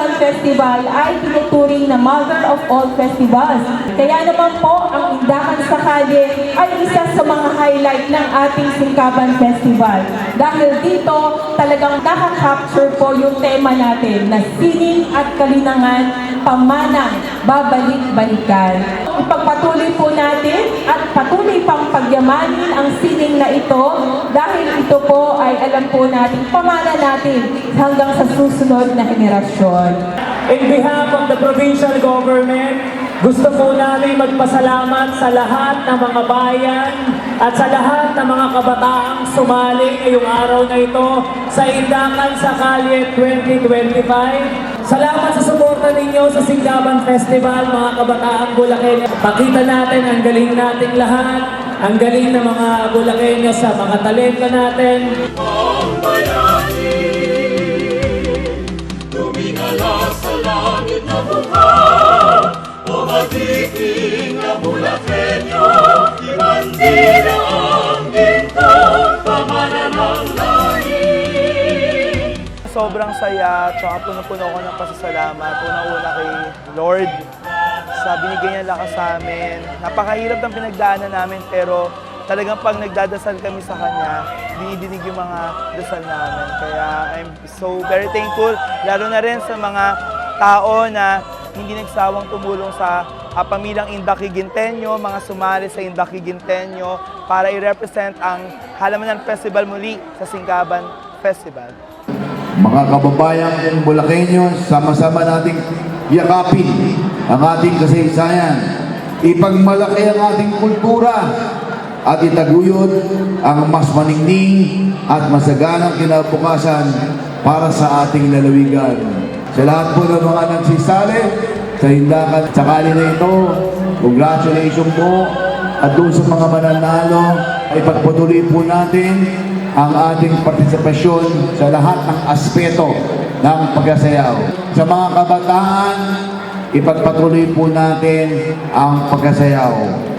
Singkaban Festival ay tinuturing na mother of all festivals. Kaya naman po, ang Indakan sa Kalye ay isa sa mga highlight ng ating Singkaban Festival. Dahil dito, talagang nakakapture po yung tema natin na sining at kalinangan, pamanang, babalik-balikan. Ipagpatuloy po natin at patuloy pang pagyamanin ang sining na ito dahil ito po ay alam po natin, pamana natin hanggang sa susunod na henerasyon. In behalf of the provincial government, gusto po namin magpasalamat sa lahat ng mga bayan at sa lahat ng mga kabataang sumali ngayong araw na ito sa Indakan sa Kalye 2025. Salamat ninyo sa Singgaban Festival, mga kabataang Bulakenyo. Pakita natin ang galing nating lahat, ang galing ng mga Bulakenyo sa mga talento natin. Tumingala Sobrang saya, tsaka puno-puno ko ng pasasalamat. Unang-una kay Lord sa binigay niya lakas sa amin. Napakahirap ng pinagdaanan namin pero talagang pag nagdadasal kami sa Kanya, dinidinig yung mga dasal namin. Kaya I'm so very thankful, lalo na rin sa mga tao na hindi nagsawang tumulong sa uh, pamilyang Indaki Ginteño, mga sumali sa Indaki Ginteño para i-represent ang Halamanan Festival muli sa Singkaban Festival. Mga kababayang Bulakenyo, sama-sama nating yakapin ang ating kasaysayan. Ipagmalaki ang ating kultura at itaguyod ang mas maningning at masaganang kinabukasan para sa ating lalawigan. Sa lahat po ng mga nagsisali sa hindakan sa kali na ito, congratulations po at doon sa mga mananalo, ipagpatuloy po natin ang ating partisipasyon sa lahat ng aspeto ng pagkasayaw. Sa mga kabataan, ipagpatuloy po natin ang pagkasayaw.